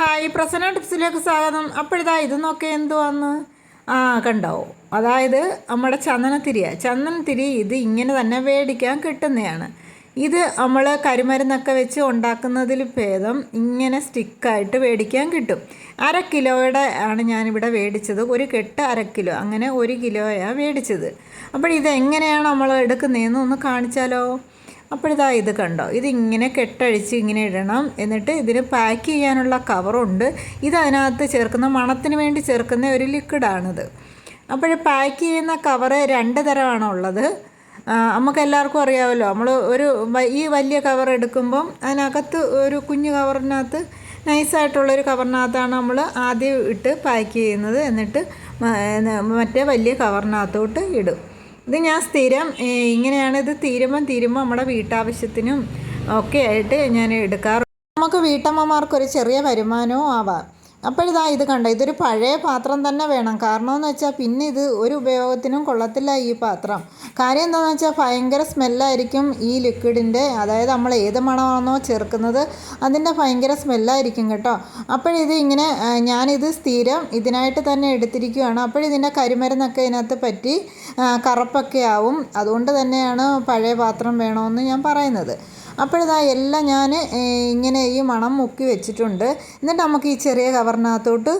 Hi Prasanna ടിപ്സിലേക്ക് സ്വാഗതം. അപ്പോഴിതാ ഇത് നോക്കിയാൽ എന്തുവാന്ന്? ആ കണ്ടോ? അതായത് നമ്മുടെ ചന്ദനത്തിരിയ. ചന്ദനത്തിരി ഇത് ഇങ്ങനെ തന്നെ മേടിക്കാൻ കിട്ടുന്നതാണ് ഇത് നമ്മൾ കരിമരുന്നൊക്കെ വെച്ച് ഉണ്ടാക്കുന്നതിൽ ഭേദം ഇങ്ങനെ സ്റ്റിക്കായിട്ട് മേടിക്കാൻ കിട്ടും. അര കിലോയുടെ ആണ് ഞാനിവിടെ മേടിച്ചത്. ഒരു കെട്ട് അര കിലോ. അങ്ങനെ ഒരു കിലോയാണ് മേടിച്ചത്. അപ്പോൾ ഇതെങ്ങനെയാണ് നമ്മൾ എടുക്കുന്നതെന്ന് ഒന്ന് കാണിച്ചാലോ? അപ്പോഴിതാ ഇത് കണ്ടോ? ഇതിങ്ങനെ കെട്ടഴിച്ച് ഇങ്ങനെ ഇടണം. എന്നിട്ട് ഇതിന് പാക്ക് ചെയ്യാനുള്ള കവറുണ്ട് ഇത് അതിനകത്ത് ചേർക്കുന്ന മണത്തിന് വേണ്ടി ചേർക്കുന്ന ഒരു ലിക്വിഡാണിത് അപ്പോൾ പാക്ക് ചെയ്യുന്ന കവറ് രണ്ട് തരമാണ് ഉള്ളത്. നമുക്ക് എല്ലാവർക്കും അറിയാമല്ലോ. നമ്മൾ ഒരു ഈ വലിയ കവർ എടുക്കുമ്പം അതിനകത്ത് ഒരു കുഞ്ഞു കവറിനകത്ത് നൈസായിട്ടുള്ളൊരു കവറിനകത്താണ് നമ്മൾ ആദ്യം ഇട്ട് പാക്ക് ചെയ്യുന്നത്. എന്നിട്ട് മറ്റേ വലിയ കവറിനകത്തോട്ട് ഇടും. ഇത് ഞാൻ സ്ഥിരം ഇങ്ങനെയാണ് ഇത് തീരുമ്പം തീരുമ്പോൾ നമ്മുടെ വീട്ടാവശ്യത്തിനും ഒക്കെ ആയിട്ട് ഞാൻ എടുക്കാറ്. നമുക്ക് വീട്ടമ്മമാർക്ക് ഒരു ചെറിയ വരുമാനവും ആവാം. അപ്പോഴിതാ ഇത് കണ്ടോ ഇതൊരു പഴയ പാത്രം തന്നെ വേണം. കാരണമെന്ന് വെച്ചാൽ പിന്നെ ഇത് ഒരു ഉപയോഗത്തിനും കൊള്ളത്തില്ല ഈ പാത്രം. കാര്യം എന്താണെന്ന് വെച്ചാൽ ഭയങ്കര സ്മെല്ലായിരിക്കും ഈ ലിക്വിഡിന്റെ അതായത് നമ്മൾ ഏത് മണമാണോ ചേർക്കുന്നത് അതിന്റെ ഭയങ്കര സ്മെല്ലായിരിക്കും കേട്ടോ. അപ്പോഴിത് ഇങ്ങനെ ഞാനിത് സ്ഥിരം ഇതിനായിട്ട് തന്നെ എടുത്തിരിക്കുകയാണ് അപ്പോഴിതിന്റെ കരിമരുന്നൊക്കെ ഇതിനകത്ത് പറ്റി കറുപ്പൊക്കെ ആവും. അതുകൊണ്ട് തന്നെയാണ് പഴയ പാത്രം വേണമെന്ന് ഞാൻ പറയുന്നത്. അപ്പോഴിതാ എല്ലാം ഞാൻ ഇങ്ങനെ ഈ മണം മുക്കി വെച്ചിട്ടുണ്ട്. എന്നിട്ട് നമുക്ക് ഈ ചെറിയ കവറിനകത്തോട്ട്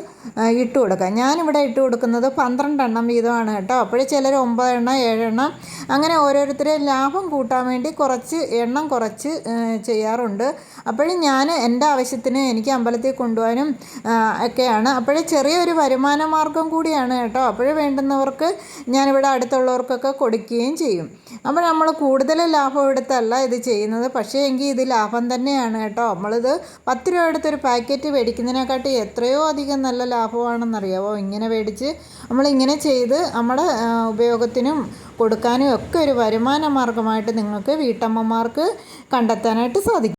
ഇട്ട് കൊടുക്കാം. ഞാനിവിടെ ഇട്ട് കൊടുക്കുന്നത് പന്ത്രണ്ടെണ്ണം വീതമാണ് കേട്ടോ. അപ്പോൾ ചിലർ ഒമ്പതെണ്ണം ഏഴെണ്ണം അങ്ങനെ ഓരോരുത്തരെ ലാഭം കൂട്ടാൻ വേണ്ടി കുറച്ച് എണ്ണം കുറച്ച് ചെയ്യാറുണ്ട്. അപ്പോഴും ഞാൻ എന്റെ ആവശ്യത്തിന് എനിക്ക് അമ്പലത്തിൽ കൊണ്ടുപോകാനും ഒക്കെയാണ്. അപ്പോഴേ ചെറിയൊരു വരുമാന മാർഗം കൂടിയാണ് കേട്ടോ. അപ്പോഴേ വേണ്ടുന്നവർക്ക് ഞാനിവിടെ അടുത്തുള്ളവർക്കൊക്കെ കൊടുക്കുകയും ചെയ്യും. അപ്പോൾ നമ്മൾ കൂടുതൽ ലാഭം എടുത്തല്ല ഇത് ചെയ്യുന്നത്. പക്ഷേ എങ്കിൽ ഇത് ലാഭം തന്നെയാണ് കേട്ടോ. നമ്മളിത് പത്ത് രൂപ എടുത്തൊരു പാക്കറ്റ് മേടിക്കുന്നതിനെക്കാട്ടി എത്രയോ അധികം നല്ല ലാഭമാണെന്നറിയാമോ ഇങ്ങനെ മേടിച്ച് നമ്മളിങ്ങനെ ചെയ്ത് നമ്മുടെ ഉപയോഗത്തിനും കൊടുക്കാനും ഒക്കെ ഒരു വരുമാന മാർഗമായിട്ട് നിങ്ങൾക്ക് വീട്ടമ്മമാർക്ക് കണ്ടെത്താനായിട്ട് സാധിക്കും.